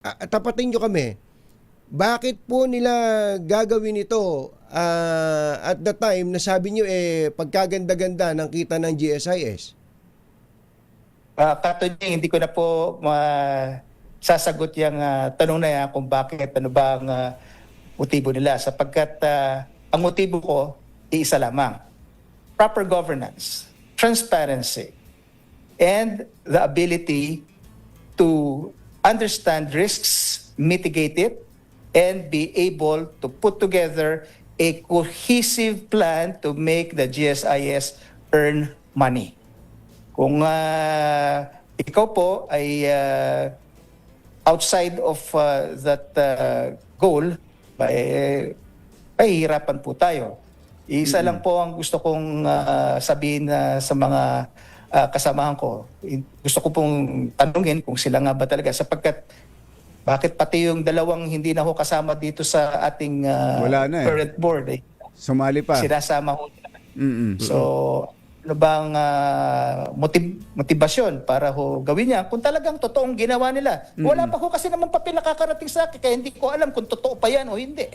ah, tapatin nyo kami. Bakit po nila gagawin ito ah, at the time na sabi nyo eh pagkaganda-ganda ng kita ng GSIS? Uh, Katunying, hindi ko na po ma- sasagot yung ah, tanong na yan kung bakit, ano ba ang ah, motibo nila. Sapagkat ah, ang motibo ko, iisa lamang. Proper governance, transparency, and the ability to understand risks, mitigate it, and be able to put together a cohesive plan to make the GSIS earn money. Kung ah, ikaw po ay ah, outside of ah, that ah, goal, ay pahihirapan po tayo. Isa lang po ang gusto kong ah, sabihin ah, sa mga ah, kasamahan ko. Gusto ko pong tanungin kung sila nga ba talaga sapagkat bakit pati yung dalawang hindi na ho kasama dito sa ating ah, Wala na eh. current board eh, Sumali pa. sinasama ho. Mm-mm. So, ano bang ah, motiv- motivasyon para ho gawin niya kung talagang totoong ginawa nila? Wala pa ho kasi naman papel nakakarating sa akin kaya hindi ko alam kung totoo pa yan o hindi.